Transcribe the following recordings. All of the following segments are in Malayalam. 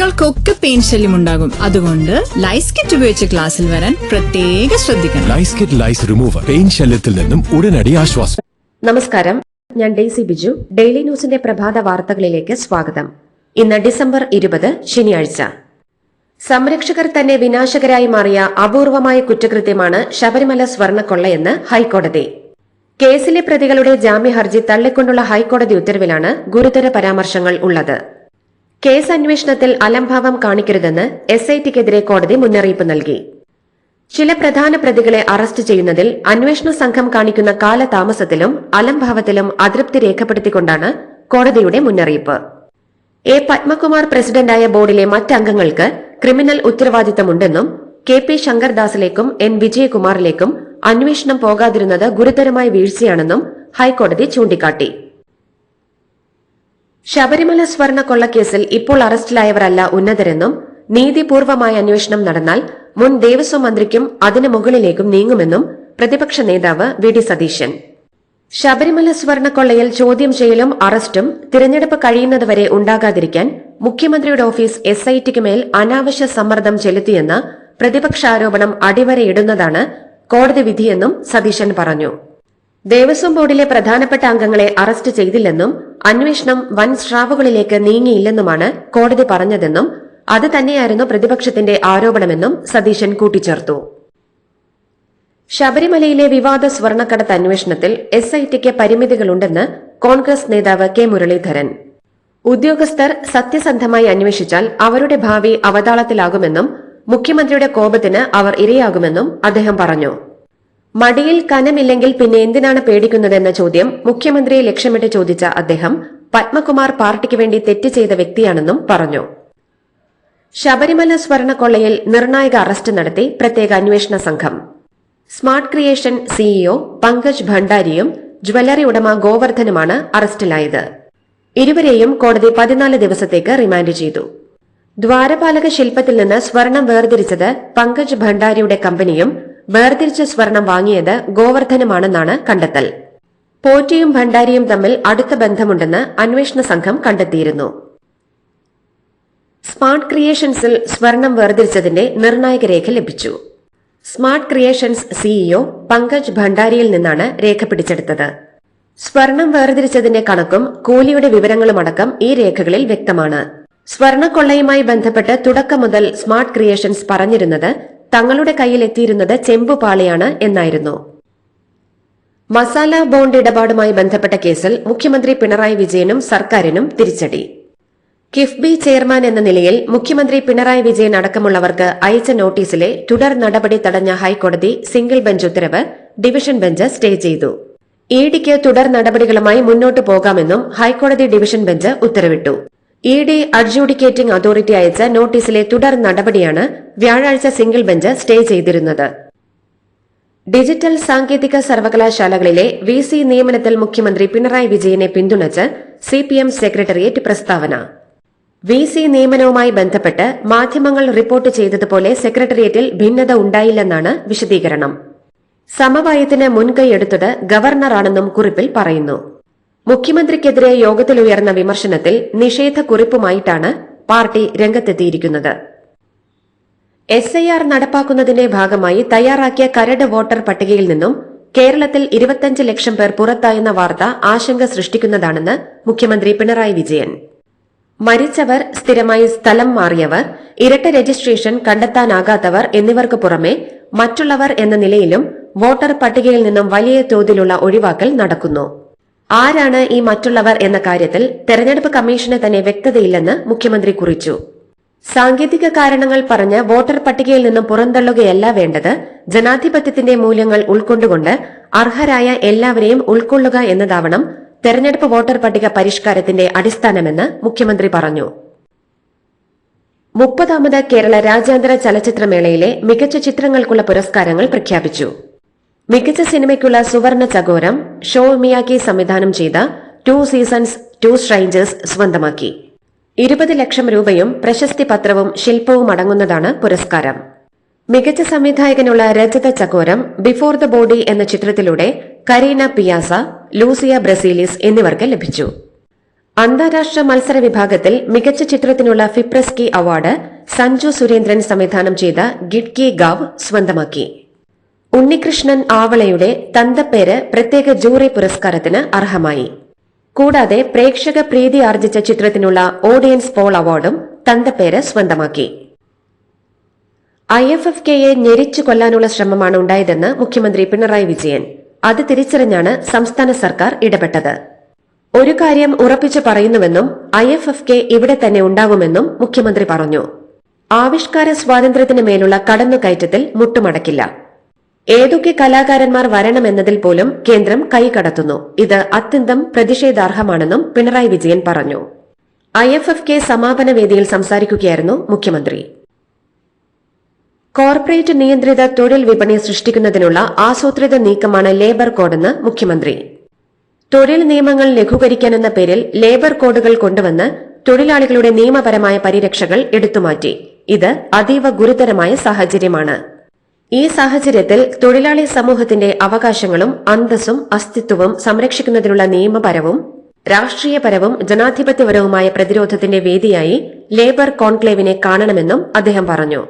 കുട്ടികൾക്കൊക്കെ പെയിൻ ശല്യം ഉണ്ടാകും. അതുകൊണ്ട് ലൈസ് കിറ്റ് ഉപയോഗിച്ച് ക്ലാസ്സിൽ വരാൻ പ്രത്യേക ശ്രദ്ധിക്കണം. Lice kit lice remover pain ശല്യത്തിൽ നിന്നും ഉടനടി ആശ്വാസം. നമസ്കാരം. ഞാൻ ഡെയ്സി ബിജു. ഡെയിലി ന്യൂസിന്റെ പ്രഭാത വാർത്തകളിലേക്ക് സ്വാഗതം. ഇന്ന് ഡിസംബർ ഇരുപത് ശനിയാഴ്ച. സംരക്ഷകർ തന്നെ വിനാശകരായി മാറിയ അപൂർവമായ കുറ്റകൃത്യമാണ് ശബരിമല സ്വർണക്കൊള്ളയെന്ന് ഹൈക്കോടതി. കേസിലെ പ്രതികളുടെ ജാമ്യഹർജി തള്ളിക്കൊണ്ടുള്ള ഹൈക്കോടതി ഉത്തരവിലാണ് ഗുരുതര പരാമർശങ്ങൾ ഉള്ളത്. കേസ് അന്വേഷണത്തിൽ അലംഭാവം കാണിക്കരുതെന്ന് എസ് ഐ ടിക്കെതിരെ കോടതി മുന്നറിയിപ്പ് നൽകി. ചില പ്രധാന പ്രതികളെ അറസ്റ്റ് ചെയ്യുന്നതിൽ അന്വേഷണ സംഘം കാണിക്കുന്ന കാലതാമസത്തിലും അലംഭാവത്തിലും അതൃപ്തി രേഖപ്പെടുത്തിക്കൊണ്ടാണ് കോടതിയുടെ മുന്നറിയിപ്പ്. എ. പത്മകുമാർ പ്രസിഡന്റായ ബോർഡിലെ മറ്റംഗങ്ങൾക്ക് ക്രിമിനൽ ഉത്തരവാദിത്തമുണ്ടെന്നും കെ. പി. ശങ്കർദാസിലേക്കും എൻ. വിജയകുമാറിലേക്കും അന്വേഷണം പോകാതിരുന്നത് ഗുരുതരമായ വീഴ്ചയാണെന്നും ഹൈക്കോടതി ചൂണ്ടിക്കാട്ടി. ശബരിമല സ്വർണ കൊള്ളക്കേസിൽ ഇപ്പോൾ അറസ്റ്റിലായവരല്ല ഉന്നതരെന്നും നീതിപൂർവമായ അന്വേഷണം നടന്നാൽ മുൻ ദേവസ്വം മന്ത്രിക്കും അതിനു മുകളിലേക്കും നീങ്ങുമെന്നും പ്രതിപക്ഷ നേതാവ് വി ഡി സതീശൻ. ശബരിമല സ്വർണക്കൊള്ളയിൽ ചോദ്യം ചെയ്യലും അറസ്റ്റും തിരഞ്ഞെടുപ്പ് കഴിയുന്നതുവരെ ഉണ്ടാകാതിരിക്കാൻ മുഖ്യമന്ത്രിയുടെ ഓഫീസ് എസ് ഐ ടിക്ക് മേൽ അനാവശ്യ സമ്മർദ്ദം ചെലുത്തിയെന്ന പ്രതിപക്ഷാരോപണം അടിവരയിടുന്നതാണ് കോടതി വിധിയെന്നും സതീശൻ പറഞ്ഞു. ദേവസ്വം ബോർഡിലെ പ്രധാനപ്പെട്ട അംഗങ്ങളെ അറസ്റ്റ് ചെയ്തില്ലെന്നും അന്വേഷണം വൻ സ്രാവുകളിലേക്ക് നീങ്ങിയില്ലെന്നുമാണ് കോടതി പറഞ്ഞതെന്നും അത് തന്നെയായിരുന്നു പ്രതിപക്ഷത്തിന്റെ ആരോപണമെന്നും സതീശൻ കൂട്ടിച്ചേർത്തു. ശബരിമലയിലെ വിവാദ സ്വർണക്കടത്ത് അന്വേഷണത്തിൽ എസ് ഐ ടിക്ക് പരിമിതികളുണ്ടെന്ന് കോൺഗ്രസ് നേതാവ് കെ മുരളീധരൻ. ഉദ്യോഗസ്ഥർ സത്യസന്ധമായി അന്വേഷിച്ചാൽ അവരുടെ ഭാവി അവതാളത്തിലാകുമെന്നും മുഖ്യമന്ത്രിയുടെ കോപത്തിന് അവർ ഇരയാകുമെന്നും അദ്ദേഹം പറഞ്ഞു. മടിയിൽ കനമില്ലെങ്കിൽ പിന്നെ എന്തിനാണ് പേടിക്കുന്നതെന്ന ചോദ്യം മുഖ്യമന്ത്രിയെ ലക്ഷ്യമിട്ട് ചോദിച്ച അദ്ദേഹം പത്മകുമാർ പാർട്ടിക്ക് വേണ്ടി തെറ്റ് ചെയ്ത വ്യക്തിയാണെന്നും പറഞ്ഞു. ശബരിമല സ്വർണക്കൊള്ളയിൽ നിർണായക അറസ്റ്റ് നടത്തി പ്രത്യേക അന്വേഷണ സംഘം. സ്മാർട്ട് ക്രിയേഷൻ സിഇഒ പങ്കജ് ഭണ്ഡാരിയും ജ്വല്ലറി ഉടമ ഗോവർദ്ധനുമാണ് അറസ്റ്റിലായത്. ഇരുവരെയും കോടതി പതിനാല് ദിവസത്തേക്ക് റിമാൻഡ് ചെയ്തു. ദ്വാരപാലക ശില്പത്തിൽ നിന്ന് സ്വർണം വേർതിരിച്ചത് പങ്കജ് ഭണ്ഡാരിയുടെ കമ്പനിയും വേർതിരിച്ച സ്വർണം വാങ്ങിയത് ഗോവർദ്ധനമാണെന്നാണ് കണ്ടെത്തൽ. പോറ്റിയും ഭണ്ഡാരിയും തമ്മിൽ അടുത്ത ബന്ധമുണ്ടെന്ന് അന്വേഷണ സംഘം കണ്ടെത്തിയിരുന്നു. സ്മാർട്ട് ക്രിയേഷൻസിൽ സ്വർണം വേർതിരിച്ചതിന്റെ നിർണായക രേഖ ലഭിച്ചു. സ്മാർട്ട് ക്രിയേഷൻസ് സിഇഒ പങ്കജ് ഭണ്ഡാരിയിൽ നിന്നാണ് രേഖ പിടിച്ചെടുത്തത് സ്വർണം വേർതിരിച്ചതിന്റെ കണക്കും കൂലിയുടെ വിവരങ്ങളുമടക്കം ഈ രേഖകളിൽ വ്യക്തമാണ്. സ്വർണക്കൊള്ളയുമായി ബന്ധപ്പെട്ട് തുടക്കം മുതൽ സ്മാർട്ട് ക്രിയേഷൻസ് പറഞ്ഞിരുന്നത് തങ്ങളുടെ കയ്യിൽ എത്തിയിരുന്നത് ചെമ്പുപാളിയാണ് എന്നായിരുന്നു. മസാല ബോണ്ട് ഇടപാടുമായി ബന്ധപ്പെട്ട കേസിൽ മുഖ്യമന്ത്രി പിണറായി വിജയനും സർക്കാരിനും തിരിച്ചടി. കിഫ്ബി ചെയർമാൻ എന്ന നിലയിൽ മുഖ്യമന്ത്രി പിണറായി വിജയൻ അടക്കമുള്ളവർക്ക് അയച്ച നോട്ടീസിലെ തുടർ നടപടി തടഞ്ഞ ഹൈക്കോടതി സിംഗിൾ ബെഞ്ച് ഉത്തരവ് ഡിവിഷൻ ബെഞ്ച് സ്റ്റേ ചെയ്തു. ഇഡിക്ക് തുടർ നടപടികളുമായി മുന്നോട്ടു പോകാമെന്നും ഹൈക്കോടതി ഡിവിഷൻ ബെഞ്ച് ഉത്തരവിട്ടു. ഇ ഡി അഡ്ജൂഡിക്കേറ്റിംഗ് അതോറിറ്റി അയച്ച നോട്ടീസിലെ തുടർ നടപടിയാണ് വ്യാഴാഴ്ച സിംഗിൾ ബെഞ്ച് സ്റ്റേ ചെയ്തിരുന്നത്. ഡിജിറ്റൽ സാങ്കേതിക സർവകലാശാലകളിലെ വി സി നിയമനത്തിൽ മുഖ്യമന്ത്രി പിണറായി വിജയനെ പിന്തുണച്ച് സി പി എം സെക്രട്ടേറിയറ്റ് പ്രസ്താവന. വി സി നിയമനവുമായി ബന്ധപ്പെട്ട് മാധ്യമങ്ങൾ റിപ്പോർട്ട് ചെയ്തതുപോലെ സെക്രട്ടേറിയറ്റിൽ ഭിന്നത ഉണ്ടായില്ലെന്നാണ് വിശദീകരണം. സമവായത്തിന് മുൻകൈയെടുത്തത് ഗവർണറാണെന്നും കുറിപ്പിൽ പറയുന്നു. മുഖ്യമന്ത്രിക്കെതിരെ യോഗത്തിൽ ഉയർന്ന വിമർശനത്തിൽ നിഷേധക്കുറിപ്പുമായിട്ടാണ് പാർട്ടി രംഗത്തെത്തിയിരിക്കുന്നത്. എസ് ഐ ആർ നടപ്പാക്കുന്നതിന്റെ ഭാഗമായി തയ്യാറാക്കിയ കരട് വോട്ടർ പട്ടികയിൽ നിന്നും കേരളത്തിൽ ഇരുപത്തിയഞ്ച് ലക്ഷം പേർ പുറത്തായെന്ന വാർത്ത ആശങ്ക സൃഷ്ടിക്കുന്നതാണെന്ന് മുഖ്യമന്ത്രി പിണറായി വിജയൻ. മരിച്ചവർ സ്ഥിരമായി സ്ഥലം മാറിയവർ ഇരട്ട രജിസ്ട്രേഷൻ കണ്ടെത്താനാകാത്തവർ എന്നിവർക്ക് പുറമെ മറ്റുള്ളവർ എന്ന നിലയിലും വോട്ടർ പട്ടികയിൽ നിന്നും വലിയ തോതിലുള്ള ഒഴിവാക്കൽ നടക്കുന്നു. ആരാണ് ഈ മറ്റുള്ളവർ എന്ന കാര്യത്തിൽ തെരഞ്ഞെടുപ്പ് കമ്മീഷന് തന്നെ വ്യക്തതയില്ലെന്ന് മുഖ്യമന്ത്രി കുറിച്ചു. സാങ്കേതിക കാരണങ്ങൾ പറഞ്ഞ് വോട്ടർ പട്ടികയിൽ നിന്നും പുറന്തള്ളുകയല്ല വേണ്ടത് ജനാധിപത്യത്തിന്റെ മൂല്യങ്ങൾ ഉൾക്കൊണ്ടുകൊണ്ട് അർഹരായ എല്ലാവരെയും ഉൾക്കൊള്ളുക എന്നതാവണം തെരഞ്ഞെടുപ്പ് വോട്ടർ പട്ടിക പരിഷ്കാരത്തിന്റെ അടിസ്ഥാനമെന്ന് മുഖ്യമന്ത്രി പറഞ്ഞു. മുപ്പതാമത് കേരള രാജ്യാന്തര ചലച്ചിത്രമേളയിലെ മികച്ച ചിത്രങ്ങൾക്കുള്ള പുരസ്കാരങ്ങൾ പ്രഖ്യാപിച്ചു. മികച്ച സിനിമയ്ക്കുള്ള സുവർണ ചകോരം ഷോ മിയാക്കി സംവിധാനം ചെയ്ത ടു സീസൺസ് ടു സ്ട്രൈഞ്ചേഴ്സ് സ്വന്തമാക്കി. ഇരുപത് ലക്ഷം രൂപയും പ്രശസ്തി പത്രവും ശില്പവും അടങ്ങുന്നതാണ് പുരസ്കാരം. മികച്ച സംവിധായകനുള്ള രജത ചകോരം ബിഫോർ ദ ബോഡി എന്ന ചിത്രത്തിലൂടെ കരീന പിയാസ ലൂസിയ ബ്രസീലിസ് എന്നിവർക്ക് ലഭിച്ചു. അന്താരാഷ്ട്ര മത്സര വിഭാഗത്തിൽ മികച്ച ചിത്രത്തിനുള്ള ഫിപ്രസ്കി അവാർഡ് സഞ്ജു സുരേന്ദ്രൻ സംവിധാനം ചെയ്ത ഗിഡ്കി ഗാവ് സ്വന്തമാക്കി. ഉണ്ണികൃഷ്ണൻ ആവളയുടെ തന്തപ്പേര് പ്രത്യേക ജൂറി പുരസ്കാരത്തിന് അർഹമായി. കൂടാതെ പ്രേക്ഷക പ്രീതി ആർജിച്ച ചിത്രത്തിനുള്ള ഓഡിയൻസ് പോൾ അവാർഡും തന്തപ്പേര് സ്വന്തമാക്കി. ഐ എഫ് എഫ് കെയെ ഞെരിച്ചു കൊല്ലാനുള്ള ശ്രമമാണ് ഉണ്ടായതെന്ന് മുഖ്യമന്ത്രി പിണറായി വിജയൻ. അത് തിരിച്ചറിഞ്ഞാണ് സംസ്ഥാന സർക്കാർ ഇടപെട്ടത്. ഒരു കാര്യം ഉറപ്പിച്ചു പറയുന്നുവെന്നും ഐ എഫ് എഫ് കെ ഇവിടെ തന്നെ ഉണ്ടാകുമെന്നും മുഖ്യമന്ത്രി പറഞ്ഞു. ആവിഷ്കാര സ്വാതന്ത്ര്യത്തിന് മേലുള്ള കടന്നുകയറ്റത്തിൽ മുട്ടുമടക്കില്ല. ഏതൊക്കെ കലാകാരന്മാർ വരണമെന്നതിൽ പോലും കേന്ദ്രം കൈകടത്തുന്നു. ഇത് അത്യന്തം പ്രതിഷേധാർഹമാണെന്നും പിണറായി വിജയൻ പറഞ്ഞു. ഐ എഫ് എഫ് കെ സമാപന വേദിയിൽ സംസാരിക്കുകയായിരുന്നു മുഖ്യമന്ത്രി. കോർപ്പറേറ്റ് നിയന്ത്രിത തൊഴിൽ വിപണി സൃഷ്ടിക്കുന്നതിനുള്ള ആസൂത്രിത നീക്കമാണ് ലേബർ കോഡെന്ന് മുഖ്യമന്ത്രി. തൊഴിൽ നിയമങ്ങൾ ലഘൂകരിക്കാനെന്ന പേരിൽ ലേബർ കോഡുകൾ കൊണ്ടുവന്ന് തൊഴിലാളികളുടെ നിയമപരമായ പരിരക്ഷകൾ എടുത്തുമാറ്റി. ഇത് അതീവ ഗുരുതരമായ സാഹചര്യമാണ്. ഈ സാഹചര്യത്തിൽ തൊഴിലാളി സമൂഹത്തിന്റെ അവകാശങ്ങളും അന്തസ്സും അസ്തിത്വവും സംരക്ഷിക്കുന്നതിനുള്ള നിയമപരവും രാഷ്ട്രീയപരവും ജനാധിപത്യപരവുമായ പ്രതിരോധത്തിന്റെ വേദിയായി ലേബർ കോൺക്ലേവിനെ കാണണമെന്നും അദ്ദേഹം പറഞ്ഞു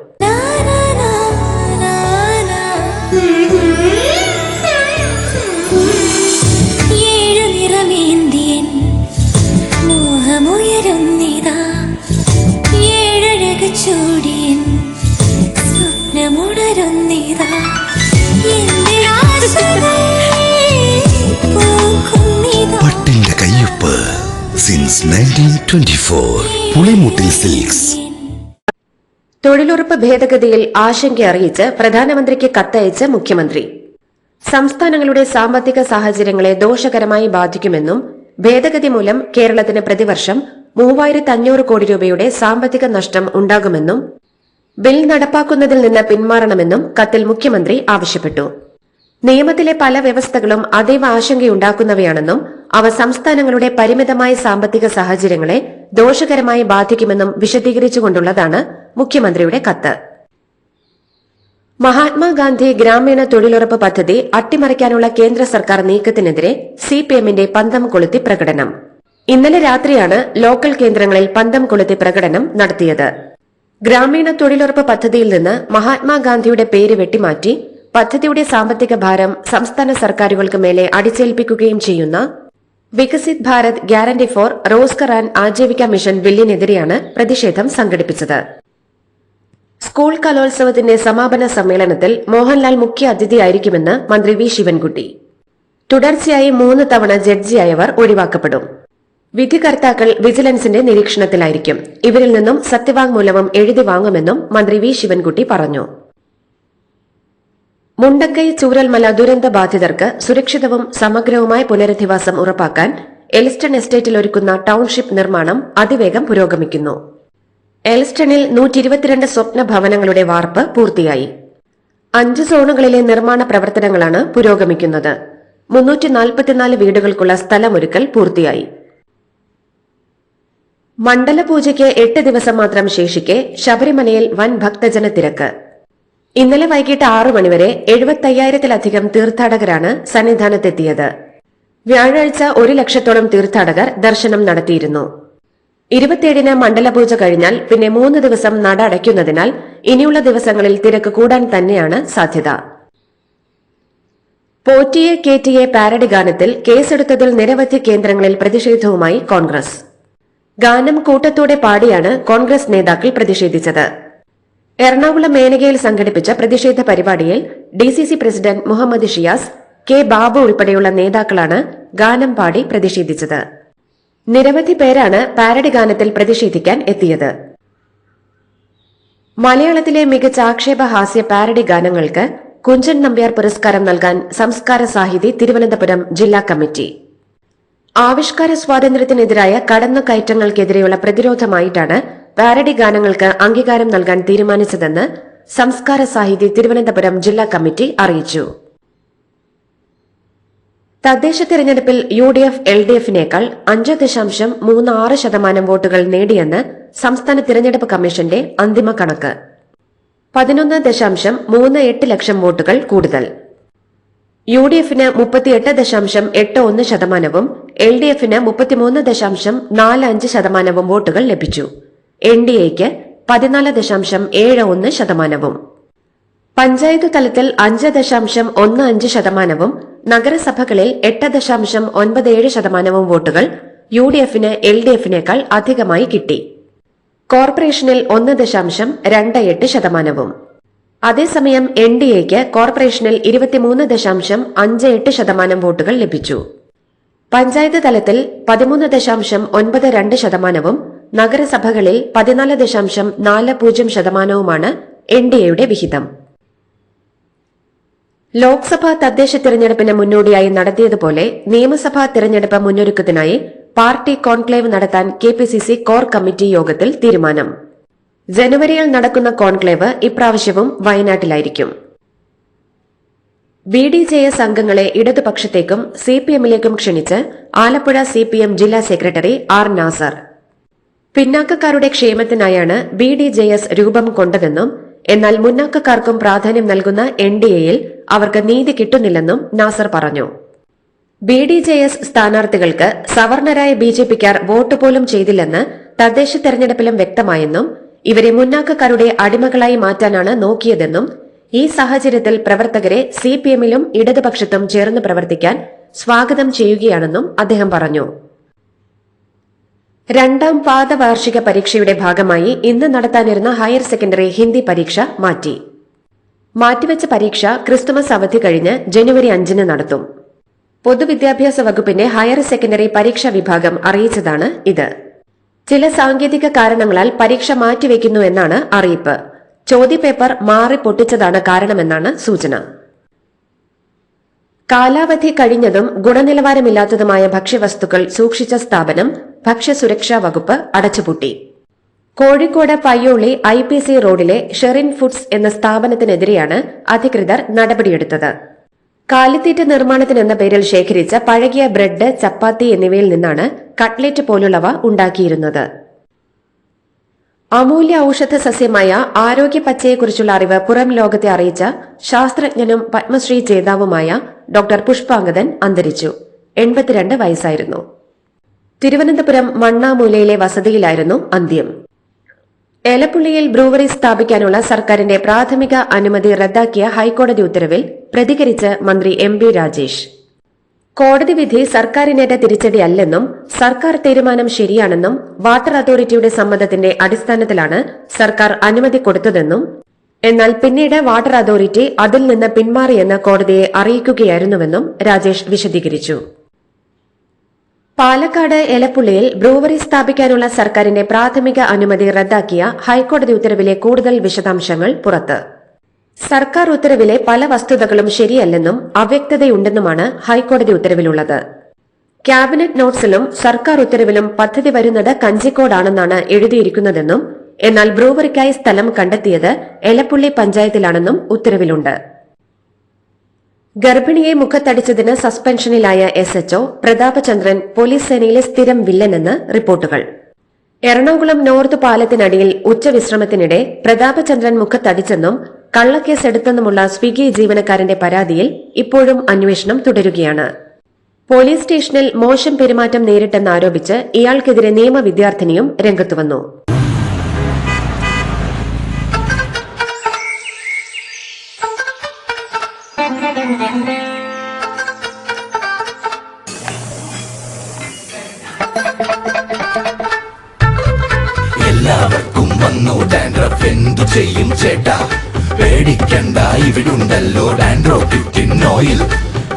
പുളിമുട്ടിൽ സിൽക്സ് തൊഴിലുറപ്പ് ഭേദഗതിയിൽ ആശങ്ക അറിയിച്ച് പ്രധാനമന്ത്രിക്ക് കത്തയച്ച് മുഖ്യമന്ത്രി. സംസ്ഥാനങ്ങളുടെ സാമ്പത്തിക സാഹചര്യങ്ങളെ ദോഷകരമായി ബാധിക്കുമെന്നും ഭേദഗതി മൂലം കേരളത്തിന് പ്രതിവർഷം മൂവായിരത്തി അഞ്ഞൂറ് കോടി രൂപയുടെ സാമ്പത്തിക നഷ്ടം ഉണ്ടാകുമെന്നും ബിൽ നടപ്പാക്കുന്നതിൽ നിന്ന് പിന്മാറണമെന്നും കത്തിൽ മുഖ്യമന്ത്രി ആവശ്യപ്പെട്ടു. നിയമത്തിലെ പല വ്യവസ്ഥകളും അതീവ ആശങ്കയുണ്ടാക്കുന്നവയാണെന്നും അവ സംസ്ഥാനങ്ങളുടെ പരിമിതമായ സാമ്പത്തിക സാഹചര്യങ്ങളെ ദോഷകരമായി ബാധിക്കുമെന്നും വിശദീകരിച്ചുകൊണ്ടുള്ളതാണ് മുഖ്യമന്ത്രിയുടെ കത്ത്. മഹാത്മാഗാന്ധി ഗ്രാമീണ തൊഴിലുറപ്പ് പദ്ധതി അട്ടിമറിക്കാനുള്ള കേന്ദ്ര സർക്കാർ നീക്കത്തിനെതിരെ സിപിഎമ്മിന്റെ പന്തം കൊളുത്തി പ്രകടനം. ഇന്നലെ രാത്രിയാണ് ലോക്കൽ കേന്ദ്രങ്ങളിൽ പന്തം കൊളുത്തി പ്രകടനം നടത്തിയത്. ഗ്രാമീണ തൊഴിലുറപ്പ് പദ്ധതിയിൽ നിന്ന് മഹാത്മാഗാന്ധിയുടെ പേര് വെട്ടിമാറ്റി പദ്ധതിയുടെ സാമ്പത്തിക ഭാരം സംസ്ഥാന സർക്കാരുകൾക്ക് മേലെ അടിച്ചേൽപ്പിക്കുകയും ചെയ്യുന്ന Viksit Bharat guarantee for Rozgar and Ajeevika mission ബില്ലിനെതിരെയാണ് പ്രതിഷേധം സംഘടിപ്പിച്ചത്. സ്കൂൾ കലോത്സവത്തിന്റെ സമാപന സമ്മേളനത്തിൽ മോഹൻലാൽ മുഖ്യ അതിഥിയായിരിക്കുമെന്ന് മന്ത്രി വി ശിവൻകുട്ടി. തുടർച്ചയായി മൂന്ന് തവണ ജഡ്ജിയായവർ ഒഴിവാക്കപ്പെടും. വിധികർത്താക്കൾ വിജിലൻസിന്റെ നിരീക്ഷണത്തിലായിരിക്കും. ഇവരിൽ നിന്നും സത്യവാങ്മൂലവും എഴുതി വാങ്ങുമെന്നും മന്ത്രി വി ശിവൻകുട്ടി പറഞ്ഞു. മുണ്ടക്കൈ ചൂരൽമല ദുരന്ത ബാധിതർക്ക് സുരക്ഷിതവും സമഗ്രവുമായ പുനരധിവാസം ഉറപ്പാക്കാൻ എലിസ്റ്റൺ എസ്റ്റേറ്റിൽ ഒരുക്കുന്ന ടൌൺഷിപ്പ് നിർമ്മാണം അതിവേഗം പുരോഗമിക്കുന്നു. എലിസ്റ്റണിൽ നൂറ്റി ഇരുപത്തിരണ്ട് സ്വപ്ന ഭവനങ്ങളുടെ വാർപ്പ് പൂർത്തിയായി. അഞ്ച് സോണുകളിലെ നിർമ്മാണ പ്രവർത്തനങ്ങളാണ് പുരോഗമിക്കുന്നത്. മുന്നൂറ്റി വീടുകൾക്കുള്ള സ്ഥലമൊരുക്കൽ പൂർത്തിയായി. മണ്ഡലപൂജയ്ക്ക് എട്ട് ദിവസം മാത്രം ശേഷിക്കെ ശബരിമലയിൽ വൻ ഭക്തജന തിരക്ക് ഇന്നലെ വൈകിട്ട് ആറു മണിവരെ എഴുപത്തയ്യായിരത്തിലധികം തീർത്ഥാടകരാണ് സന്നിധാനത്തെത്തിയത്. വ്യാഴാഴ്ച ഒരു ലക്ഷത്തോളം തീർത്ഥാടകർ ദർശനം നടത്തിയിരുന്നു. ഇരുപത്തിയേഴിന് മണ്ഡലപൂജ കഴിഞ്ഞാൽ പിന്നെ മൂന്ന് ദിവസം നട അടയ്ക്കുന്നതിനാൽ ഇനിയുള്ള ദിവസങ്ങളിൽ തിരക്ക് കൂടാൻ തന്നെയാണ് സാധ്യത. പോറ്റിയെ കേറ്റിയെ പാരഡി ഗാനത്തിൽ കേസെടുത്തതിൽ നിരവധി കേന്ദ്രങ്ങളിൽ പ്രതിഷേധവുമായി കോൺഗ്രസ്. ഗാനം കൂട്ടത്തോടെ പാടിയാണ് കോൺഗ്രസ് നേതാക്കൾ പ്രതിഷേധിച്ചത്. എറണാകുളം മേനകയിൽ സംഘടിപ്പിച്ച പ്രതിഷേധ പരിപാടിയിൽ DCC president Muhammad Shiyas K Babu ഉൾപ്പെടെയുള്ള നേതാക്കളാണ് ഗാനം പാടി പ്രതിഷേധിച്ചത്. നിരവധി പേരാണ് പാരഡ് ഗാനത്തിൽ പ്രതിഷേധിക്കാൻ എത്തിയത്. മലയാളത്തിലെ മികച്ച ആക്ഷേപഹാസ്യ പാരഡി ഗാനങ്ങൾക്ക് കുഞ്ചൻ നമ്പ്യാർ പുരസ്കാരം നൽകാൻ സംസ്കാര സാഹിതി തിരുവനന്തപുരം ജില്ലാ കമ്മിറ്റി. ആവിഷ്കാര സ്വാതന്ത്ര്യത്തിനെതിരായ കടന്നുകയറ്റങ്ങൾക്കെതിരെയുള്ള പ്രതിരോധമായിട്ടാണ് പാരഡി ഗാനങ്ങൾക്ക് അംഗീകാരം നൽകാൻ തീരുമാനിച്ചതെന്ന് സംസ്കാര സാഹിത്യ തിരുവനന്തപുരം ജില്ലാ കമ്മിറ്റി അറിയിച്ചു. തദ്ദേശ തെരഞ്ഞെടുപ്പിൽ U D F L D എഫിനേക്കാൾ അഞ്ച് ദശാംശം മൂന്ന് ആറ് ശതമാനം വോട്ടുകൾ നേടിയെന്ന് സംസ്ഥാന തിരഞ്ഞെടുപ്പ് കമ്മീഷന്റെ അന്തിമ കണക്ക്. പതിനൊന്ന് ദശാംശം മൂന്ന് എട്ട് ലക്ഷം വോട്ടുകൾ കൂടുതൽ. യു ഡി എഫിന് മുപ്പത്തിയെട്ട് ദശാംശം എട്ട് ഒന്ന് ശതമാനവും എൽ ഡി എഫിന് മുപ്പത്തിമൂന്ന് ദശാംശം നാല് അഞ്ച് ശതമാനവും വോട്ടുകൾ ലഭിച്ചു. എൻ ഡി എക്ക് പതിനാല് ദശാംശം ഏഴ് ഒന്ന് ശതമാനവും. പഞ്ചായത്ത് തലത്തിൽ അഞ്ച് ദശാംശം ഒന്ന് അഞ്ച് ശതമാനവും നഗരസഭകളിൽ എട്ട് ദശാംശം ഒൻപത് ഏഴ് ശതമാനവും വോട്ടുകൾ യു ഡി എഫിന് എൽ ഡി എഫിനേക്കാൾ അധികമായി കിട്ടി. കോർപ്പറേഷനിൽ ഒന്ന് ദശാംശം രണ്ട് എട്ട് ശതമാനവും. അതേസമയം എൻ ഡി എക്ക് കോർപ്പറേഷനിൽ ഇരുപത്തിമൂന്ന് ദശാംശം അഞ്ച് എട്ട് ശതമാനം വോട്ടുകൾ ലഭിച്ചു. പഞ്ചായത്ത് തലത്തിൽ പതിമൂന്ന് ദശാംശം ഒൻപത് രണ്ട് ശതമാനവും നഗരസഭകളിൽ പതിനാല് ദശാംശം നാല് പൂജ്യം ശതമാനവുമാണ് എൻ ഡി എയുടെ വിഹിതം. ലോക്സഭാ തദ്ദേശ തിരഞ്ഞെടുപ്പിന് മുന്നോടിയായി നടത്തിയതുപോലെ നിയമസഭാ തിരഞ്ഞെടുപ്പ് മുന്നൊരുക്കത്തിനായി പാർട്ടി കോൺക്ലേവ് നടത്താൻ K P C C core committee യോഗത്തിൽ തീരുമാനം. ജനുവരിയിൽ നടക്കുന്ന കോൺക്ലേവ് ഇപ്രാവശ്യവും വയനാട്ടിലായിരിക്കും. ബി ഡി ജെ എസ് അംഗങ്ങളെ ഇടതുപക്ഷത്തേക്കും സി പി എമ്മിലേക്കും ക്ഷണിച്ച് ആലപ്പുഴ സി പി എം ജില്ലാ സെക്രട്ടറി ആർ നാസർ. പിന്നാക്കക്കാരുടെ ക്ഷേമത്തിനായാണ് ബി ഡി ജെ എസ് രൂപം കൊണ്ടതെന്നും എന്നാൽ മുന്നാക്കക്കാർക്കും പ്രാധാന്യം നൽകുന്ന എൻ ഡി എയിൽ അവർക്ക് നീതി കിട്ടുന്നില്ലെന്നും നാസർ പറഞ്ഞു. ബി ഡി ജെ എസ് സ്ഥാനാർത്ഥികൾക്ക് സവർണരായ ബി ജെ പിക്കാർ വോട്ട് പോലും ചെയ്തില്ലെന്ന് തദ്ദേശ തെരഞ്ഞെടുപ്പിലും വ്യക്തമായെന്നും ഇവരെ മുന്നാക്കക്കാരുടെ അടിമകളായി മാറ്റാനാണ് നോക്കിയതെന്നും ഈ സാഹചര്യത്തിൽ പ്രവർത്തകരെ സി പി എമ്മിലും ഇടതുപക്ഷത്തും ചേർന്ന് പ്രവർത്തിക്കാൻ സ്വാഗതം ചെയ്യുകയാണെന്നും അദ്ദേഹം പറഞ്ഞു. രണ്ടാം പാദവാർഷിക പരീക്ഷയുടെ ഭാഗമായി ഇന്ന് നടത്താനിരുന്ന ഹയർ സെക്കൻഡറി ഹിന്ദി പരീക്ഷ മാറ്റി. മാറ്റിവെച്ച പരീക്ഷ ക്രിസ്തുമസ് അവധി കഴിഞ്ഞ് ജനുവരി അഞ്ചിന് നടത്തും. പൊതുവിദ്യാഭ്യാസ വകുപ്പിന്റെ ഹയർ സെക്കൻഡറി പരീക്ഷാ വിഭാഗം അറിയിച്ചതാണ് ഇത്. ചില സാങ്കേതിക കാരണങ്ങളാൽ പരീക്ഷ മാറ്റിവെക്കുന്നു എന്നാണ് അറിയിപ്പ്. ചോദ്യപേപ്പർ മാറി പൊട്ടിച്ചതാണ് കാരണമെന്നാണ് സൂചന. കാലാവധി കഴിഞ്ഞതും ഗുണനിലവാരമില്ലാത്തതുമായ ഭക്ഷ്യവസ്തുക്കൾ സൂക്ഷിച്ച സ്ഥാപനം ഭക്ഷ്യസുരക്ഷാ വകുപ്പ് അടച്ചുപൂട്ടി. Kozhikode Payyoli I P C റോഡിലെ ഷെറിൻ ഫുഡ്സ് എന്ന സ്ഥാപനത്തിനെതിരെയാണ് അധികൃതർ നടപടിയെടുത്തത്. കാലിത്തീറ്റ നിർമ്മാണത്തിനെന്ന പേരിൽ ശേഖരിച്ച പഴകിയ ബ്രെഡ് ചപ്പാത്തി എന്നിവയിൽ നിന്നാണ് കട്ട്ലറ്റ് പോലുള്ളവ ഉണ്ടാക്കിയിരുന്നത്. അമൂല്യ ഔഷധ സസ്യമായ ആരോഗ്യ പച്ചയെക്കുറിച്ചുള്ള അറിവ് പുറം ലോകത്തെ അറിയിച്ച ശാസ്ത്രജ്ഞനും പത്മശ്രീ ജേതാവുമായ ഡോക്ടർ പുഷ്പാംഗതൻ അന്തരിച്ചു. എൺപത്തിരണ്ട് വയസ്സായിരുന്നു. തിരുവനന്തപുരം മണ്ണാമൂലയിലെ വസതിയിലായിരുന്നു അന്ത്യം. എലപ്പുള്ളിയിൽ ബ്രൂവറി സ്ഥാപിക്കാനുള്ള സർക്കാരിന്റെ പ്രാഥമിക അനുമതി റദ്ദാക്കിയ ഹൈക്കോടതി ഉത്തരവിൽ പ്രതികരിച്ച് മന്ത്രി എം ബി രാജേഷ്. കോടതി വിധി സർക്കാരിനേറ്റ തിരിച്ചടിയല്ലെന്നും സർക്കാർ തീരുമാനം ശരിയാണെന്നും വാട്ടർ അതോറിറ്റിയുടെ സമ്മതത്തിന്റെ അടിസ്ഥാനത്തിലാണ് സർക്കാർ അനുമതി കൊടുത്തതെന്നും എന്നാൽ പിന്നീട് വാട്ടർ അതോറിറ്റി അതിൽ നിന്ന് പിന്മാറിയെന്ന് കോടതിയെ അറിയിക്കുകയായിരുന്നുവെന്നും രാജേഷ് വിശദീകരിച്ചു. പാലക്കാട് എലപ്പുള്ളിയിൽ ബ്രൂവറി സ്ഥാപിക്കാനുള്ള സർക്കാരിന്റെ പ്രാഥമിക അനുമതി റദ്ദാക്കിയ ഹൈക്കോടതി ഉത്തരവിലെ കൂടുതൽ വിശദാംശങ്ങൾ പുറത്ത്. സർക്കാർ ഉത്തരവിലെ പല വസ്തുതകളും ശരിയല്ലെന്നും അവ്യക്തതയുണ്ടെന്നുമാണ് ഹൈക്കോടതി ഉത്തരവിലുള്ളത്. ക്യാബിനറ്റ് നോട്ട്സിലും സർക്കാർ ഉത്തരവിലും പദ്ധതി വരുന്നത് കഞ്ചിക്കോടാണെന്നാണ് എഴുതിയിരിക്കുന്നതെന്നും എന്നാൽ ബ്രൂവറിക്കായി സ്ഥലം കണ്ടെത്തിയത് എലപ്പുള്ളി പഞ്ചായത്തിലാണെന്നും ഉത്തരവിലുണ്ട്. ഗർഭിണിയെ മുഖത്തടിച്ചതിന് സസ്പെൻഷനിലായ എസ് എച്ച്ഒ പ്രതാപചന്ദ്രൻ പോലീസ് സേനയിലെ സ്ഥിരം വില്ലനെന്ന് റിപ്പോർട്ടുകൾ. എറണാകുളം നോർത്ത് പാലത്തിനടിയിൽ ഉച്ചവിശ്രമത്തിനിടെ പ്രതാപചന്ദ്രൻ മുഖത്തടിച്ചെന്നും കള്ളക്കേസ് എടുത്തെന്നുമുള്ള സ്വിഗ്ഗി ജീവനക്കാരന്റെ പരാതിയിൽ ഇപ്പോഴും അന്വേഷണം തുടരുകയാണ്. പോലീസ് സ്റ്റേഷനിൽ മോശം പെരുമാറ്റം നേരിട്ടെന്നാരോപിച്ച് ഇയാൾക്കെതിരെ നിയമവിദ്യാർത്ഥിനിയും രംഗത്തുവന്നു. എല്ലാവർക്കും വന്നു ഡാൻഡ്രഫ് എന്തു ചെയ്യും ചേട്ടാ? പേടിക്കണ്ട ഇവിടുണ്ടല്ലോ ഡാൻഡ്രോ ഫിഫ്റ്റിൻ ഓയിൽ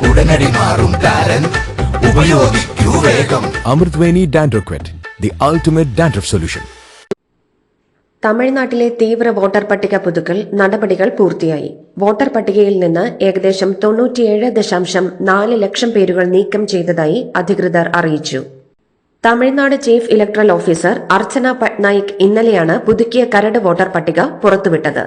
ഉടനടി മാറും താരൻ ഉപയോഗിക്കൂ വേഗം. Amruthveni Dandroquit the ultimate dandruff solution തമിഴ്നാട്ടിലെ തീവ്ര വോട്ടർ പട്ടിക പുതുക്കൽ നടപടികൾ പൂർത്തിയായി. വോട്ടർ പട്ടികയിൽ നിന്ന് ഏകദേശം തൊണ്ണൂറ്റിയേഴ് ദശാംശം നാല് ലക്ഷം പേരുകൾ നീക്കം ചെയ്തതായി അധികൃതർ അറിയിച്ചു. Tamil Nadu chief electoral officer Archana Patnaik ഇന്നലെയാണ് പുതുക്കിയ കരട് വോട്ടർ പട്ടിക പുറത്തുവിട്ടത്.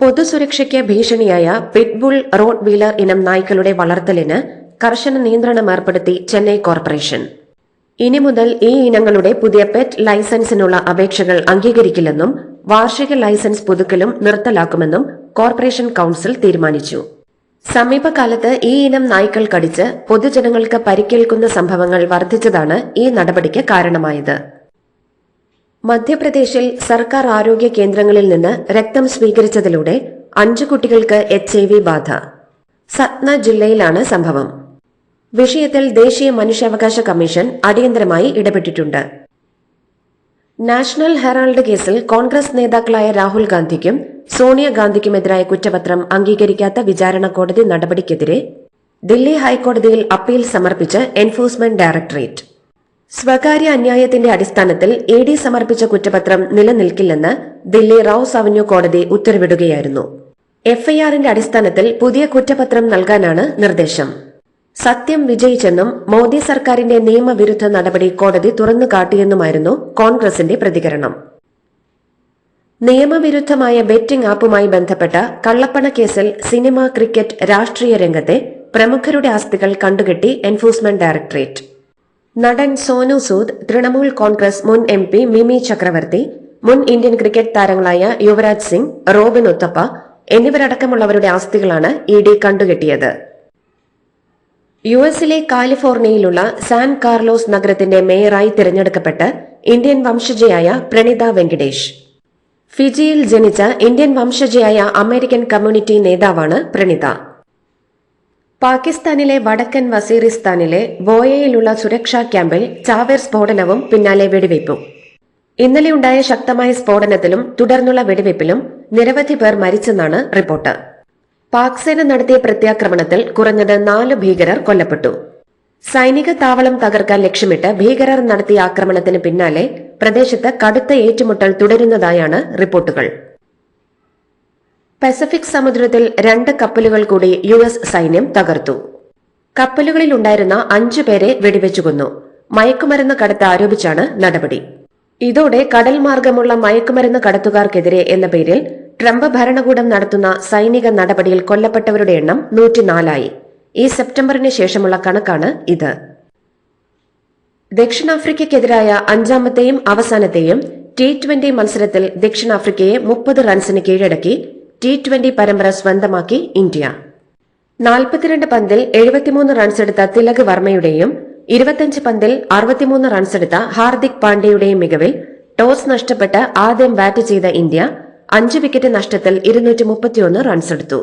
പൊതുസുരക്ഷയ്ക്ക് ഭീഷണിയായ പിറ്റ്ബുൾ റോഡ് വീലർ ഇനം നായ്ക്കളുടെ വളർത്തലിന് കർശന നിയന്ത്രണം ഏർപ്പെടുത്തി ചെന്നൈ കോർപ്പറേഷൻ. ഇനി മുതൽ ഈ ഇനങ്ങളുടെ പുതിയ പെറ്റ് ലൈസൻസിനുള്ള അപേക്ഷകൾ അംഗീകരിക്കില്ലെന്നും വാർഷിക ലൈസൻസ് പുതുക്കലും നിർത്തലാക്കുമെന്നും കോർപ്പറേഷൻ കൌൺസിൽ തീരുമാനിച്ചു. സമീപകാലത്ത് ഈ ഇനം നായ്ക്കൾ കടിച്ച് പൊതുജനങ്ങൾക്ക് പരിക്കേൽക്കുന്ന സംഭവങ്ങൾ വർദ്ധിച്ചതാണ് ഈ നടപടിക്ക് കാരണമായത്. മധ്യപ്രദേശിൽ സർക്കാർ ആരോഗ്യ കേന്ദ്രങ്ങളിൽ നിന്ന് രക്തം സ്വീകരിച്ചതിലൂടെ അഞ്ചു കുട്ടികൾക്ക് എച്ച് ഐ വി ബാധ. സത്ന ജില്ലയിലാണ് സംഭവം. വിഷയത്തിൽ ദേശീയ മനുഷ്യാവകാശ കമ്മീഷൻ അടിയന്തരമായി ഇടപെട്ടിട്ടുണ്ട്. നാഷണൽ ഹെറാൾഡ് കേസിൽ കോൺഗ്രസ് നേതാക്കളായ രാഹുൽ ഗാന്ധിക്കും സോണിയാഗാന്ധിക്കുമെതിരായ കുറ്റപത്രം അംഗീകരിക്കാത്ത വിചാരണ കോടതി നടപടിക്കെതിരെ ദില്ലി ഹൈക്കോടതിയിൽ അപ്പീൽ സമർപ്പിച്ച് എൻഫോഴ്സ്മെന്റ് ഡയറക്ടറേറ്റ്. സ്വകാര്യ അന്യായത്തിന്റെ അടിസ്ഥാനത്തിൽ ഇ ഡി സമർപ്പിച്ച കുറ്റപത്രം നിലനിൽക്കില്ലെന്ന് ദില്ലി റൌസ് അവന്യൂ കോടതി ഉത്തരവിടുകയായിരുന്നു. എഫ്ഐആറിന്റെ അടിസ്ഥാനത്തിൽ പുതിയ കുറ്റപത്രം നൽകാനാണ് നിർദ്ദേശം. സത്യം വിജയിച്ചെന്നും മോദി സർക്കാരിന്റെ നിയമവിരുദ്ധ നടപടി കോടതി തുറന്നു കാട്ടിയെന്നുമായിരുന്നു കോൺഗ്രസിന്റെ പ്രതികരണം. നിയമവിരുദ്ധമായ ബെറ്റിംഗ് ആപ്പുമായി ബന്ധപ്പെട്ട കള്ളപ്പണ കേസിൽ സിനിമ ക്രിക്കറ്റ് രാഷ്ട്രീയ രംഗത്തെ പ്രമുഖരുടെ ആസ്തികൾ കണ്ടുകെട്ടി എൻഫോഴ്സ്മെന്റ് ഡയറക്ടറേറ്റ്. നടൻ സോനു സൂദ് തൃണമൂൽ കോൺഗ്രസ് മുൻ എം പി മിമി ചക്രവർത്തി മുൻ ഇന്ത്യൻ ക്രിക്കറ്റ് താരങ്ങളായ യുവരാജ് സിംഗ് റോബിൻ ഉത്തപ്പ എന്നിവരടക്കമുള്ളവരുടെ ആസ്തികളാണ് ഇ ഡി കണ്ടുകെട്ടിയത്. യു എസിലെ കാലിഫോർണിയയിലുള്ള സാൻ കാർലോസ് നഗരത്തിന്റെ മേയറായി തിരഞ്ഞെടുക്കപ്പെട്ട് ഇന്ത്യൻ വംശജയായ പ്രണിത വെങ്കിടേഷ്. ഫിജിയിൽ ജനിച്ച ഇന്ത്യൻ വംശജയായ അമേരിക്കൻ കമ്മ്യൂണിറ്റി നേതാവാണ് പ്രണിത. പാകിസ്ഥാനിലെ വടക്കൻ വസീറിസ്ഥാനിലെ ബോയയിലുള്ള സുരക്ഷാ ക്യാമ്പിൽ ചാവേർ സ്ഫോടനവും പിന്നാലെ വെടിവയ്പും. ഇന്നലെയുണ്ടായ ശക്തമായ സ്ഫോടനത്തിലും തുടർന്നുള്ള വെടിവയ്പിലും നിരവധി പേർ മരിച്ചെന്നാണ് റിപ്പോർട്ട്. പാക് സേന നടത്തിയ പ്രത്യാക്രമണത്തിൽ കുറഞ്ഞത് നാല് ഭീകരർ കൊല്ലപ്പെട്ടു. സൈനിക താവളം തകർക്കാൻ ലക്ഷ്യമിട്ട് ഭീകരർ നടത്തിയ ആക്രമണത്തിന് പിന്നാലെ പ്രദേശത്ത് കടുത്ത ഏറ്റുമുട്ടൽ തുടരുന്നതായാണ് റിപ്പോർട്ടുകൾ. പസഫിക് സമുദ്രത്തിൽ രണ്ട് കപ്പലുകൾ കൂടി യു എസ് സൈന്യം തകർത്തു. കപ്പലുകളിലുണ്ടായിരുന്ന അഞ്ചു പേരെ വെടിവെച്ചു കൊന്നു. മയക്കുമരുന്ന് കടത്ത് ആരോപിച്ചാണ് നടപടി. ഇതോടെ കടൽ മാർഗമുള്ള മയക്കുമരുന്ന് കടത്തുകാർക്കെതിരെ എന്ന പേരിൽ ട്രംപ് ഭരണകൂടം നടത്തുന്ന സൈനിക നടപടിയിൽ കൊല്ലപ്പെട്ടവരുടെ എണ്ണം നൂറ്റിനാലായി. ഈ സെപ്റ്റംബറിന് ശേഷമുള്ള കണക്കാണ് ഇത്. ദക്ഷിണാഫ്രിക്കയ്ക്കെതിരായ അഞ്ചാമത്തെയും അവസാനത്തെയും ടി ട്വന്റി മത്സരത്തിൽ ദക്ഷിണാഫ്രിക്കയെ മുപ്പത് റൺസിന് കീഴടക്കി ടി ട്വന്റി പരമ്പര സ്വന്തമാക്കി ഇന്ത്യ. നാൽപ്പത്തിരണ്ട് പന്തിൽ എഴുപത്തിമൂന്ന് റൺസെടുത്ത തിലക് വർമ്മയുടെയും ഇരുപത്തിയഞ്ച് പന്തിൽ അറുപത്തിമൂന്ന് റൺസെടുത്ത ഹാർദിക് പാണ്ഡ്യയുടെയും മികവിൽ ടോസ് നഷ്ടപ്പെട്ട് ആദ്യം ബാറ്റ് ചെയ്ത ഇന്ത്യ അഞ്ച് വിക്കറ്റ് നഷ്ടത്തിൽ ഇരുന്നൂറ്റി മുപ്പത്തിയൊന്ന് റൺസെടുത്തു.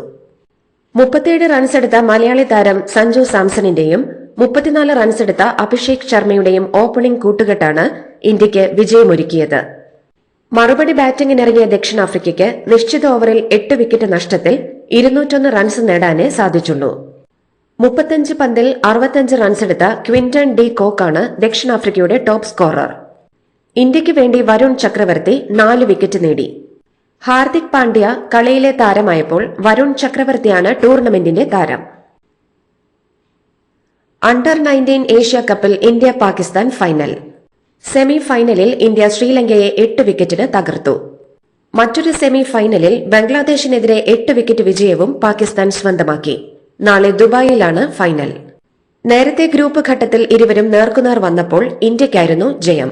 മുപ്പത്തിയേഴ് റൺസെടുത്ത മലയാളി താരം സഞ്ജു സാംസണിന്റെയും മുപ്പത്തിനാല് റൺസെടുത്ത അഭിഷേക് ശർമ്മയുടെയും ഓപ്പണിംഗ് കൂട്ടുകെട്ടാണ് ഇന്ത്യയ്ക്ക് വിജയമൊരുക്കിയത്. മറുപടി ബാറ്റിംഗിനിറങ്ങിയ ദക്ഷിണാഫ്രിക്കയ്ക്ക് നിശ്ചിത ഓവറിൽ എട്ട് വിക്കറ്റ് നഷ്ടത്തിൽ ഇരുന്നൂറ്റൊന്ന് റൺസ് നേടാനേ സാധിച്ചുള്ളൂ. മുപ്പത്തഞ്ച് പന്തിൽ അറുപത്തഞ്ച് റൺസെടുത്ത ക്വിന്റൺ ഡി കോക്കാണ് ദക്ഷിണാഫ്രിക്കയുടെ ടോപ്പ് സ്കോറർ ഇന്ത്യയ്ക്ക് വേണ്ടി വരുൺ ചക്രവർത്തി നാല് വിക്കറ്റ് നേടി. ഹാർദിക് പാണ്ഡ്യ കളിയിലെ താരമായപ്പോൾ വരുൺ ചക്രവർത്തിയാണ് ടൂർണമെന്റിന്റെ താരം. അണ്ടർ നയന്റീൻ ഏഷ്യ കപ്പിൽ ഇന്ത്യ പാകിസ്ഥാൻ ഫൈനൽ. സെമി ഫൈനലിൽ ഇന്ത്യ ശ്രീലങ്കയെ എട്ട് വിക്കറ്റിന് തകർത്തു. മറ്റൊരു സെമി ഫൈനലിൽ ബംഗ്ലാദേശിനെതിരെ എട്ട് വിക്കറ്റ് വിജയവും പാകിസ്ഥാൻ സ്വന്തമാക്കി. നാളെ ദുബായിലാണ് ഫൈനൽ. നേരത്തെ ഗ്രൂപ്പ് ഘട്ടത്തിൽ ഇരുവരും നേർക്കുനേർ വന്നപ്പോൾ ഇന്ത്യയ്ക്കായിരുന്നു ജയം.